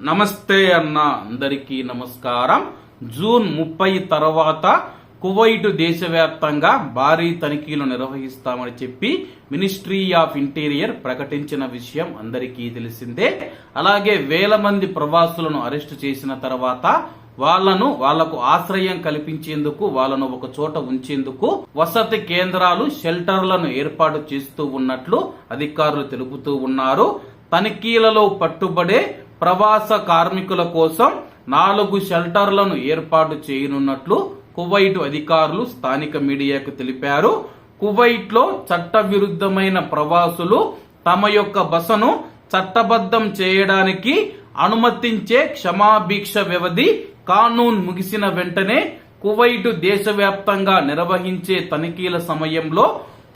నమస్తే అన్న అందరికీ నమస్కారం. జూన్ ముప్పై తర్వాత కువైట్ దేశవ్యాప్తంగా భారీ తనిఖీలు నిర్వహిస్తామని చెప్పి మినిస్ట్రీ ఆఫ్ ఇంటీరియర్ ప్రకటించిన విషయం అందరికీ తెలిసిందే. అలాగే వేల మంది ప్రవాసులను అరెస్టు చేసిన తర్వాత వాళ్ళను వాళ్ళకు ఆశ్రయం కల్పించేందుకు వాళ్ళను ఒక చోట ఉంచేందుకు వసతి కేంద్రాలు షెల్టర్లను ఏర్పాటు చేస్తూ ఉన్నట్లు అధికారులు తెలుపుతూ ఉన్నారు. తనిఖీలలో పట్టుబడే ప్రవాస కార్మికుల కోసం నాలుగు షెల్టర్లను ఏర్పాటు చేయనున్నట్లు కువైట్ అధికారులు స్థానిక మీడియాకు తెలిపారు. కువైట్లో చట్టవిరుద్ధమైన ప్రవాసులు తమ యొక్క బసను చట్టబద్ధం చేయడానికి అనుమతించే క్షమాభిక్ష వ్యవధి కానూన్ ముగిసిన వెంటనే కువైట్ దేశవ్యాప్తంగా నిర్వహించే తనిఖీల సమయంలో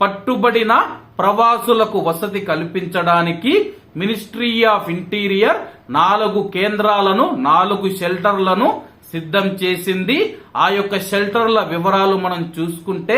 పట్టుబడిన ప్రవాసులకు వసతి కల్పించడానికి మినిస్ట్రీ ఆఫ్ ఇంటీరియర్ నాలుగు కేంద్రాలను నాలుగు షెల్టర్లను సిద్ధం చేసింది. ఆ యొక్క షెల్టర్ల వివరాలు మనం చూసుకుంటే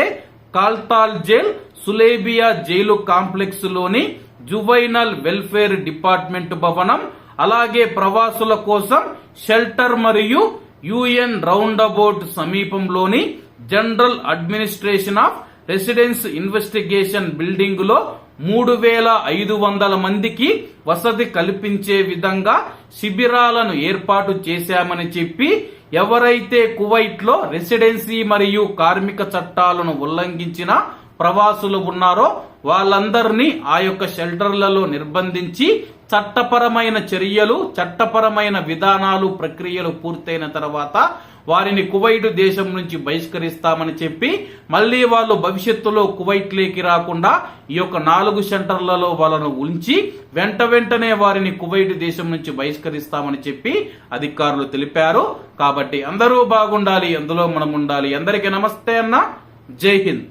కాల్తాల్ జైల్ సులేబియా జైలు కాంప్లెక్స్లోని జువైనల్ వెల్ఫేర్ డిపార్ట్మెంట్ భవనం అలాగే ప్రవాసుల కోసం షెల్టర్ మరియు యుఎన్ రౌండ్ అబౌట్ సమీపంలోని general administration of residence investigation బిల్డింగ్లో మూడు వేల ఐదు వందల మందికి వసతి కల్పించే విధంగా శిబిరాలను ఏర్పాటు చేశామని చెప్పి ఎవరైతే కువైట్లో రెసిడెన్సీ మరియు కార్మిక చట్టాలను ఉల్లంఘించిన ప్రవాసులు ఉన్నారో వాళ్ళందరినీ ఆ యొక్క షెల్టర్లలో నిర్బంధించి చట్టపరమైన చర్యలు చట్టపరమైన విధానాలు ప్రక్రియలు పూర్తయిన తర్వాత వారిని కువైట్ దేశం నుంచి బహిష్కరిస్తామని చెప్పి మళ్ళీ వాళ్ళు భవిష్యత్తులో కువైట్లోకి రాకుండా ఈ యొక్క నాలుగు సెంటర్లలో వాళ్ళను ఉంచి వెంట వెంటనే వారిని కువైట్ దేశం నుంచి బహిష్కరిస్తామని చెప్పి అధికారులు తెలిపారు. కాబట్టి అందరూ బాగుండాలి అందులో మనం ఉండాలి అందరికీ నమస్తే అన్న. జై హింద్.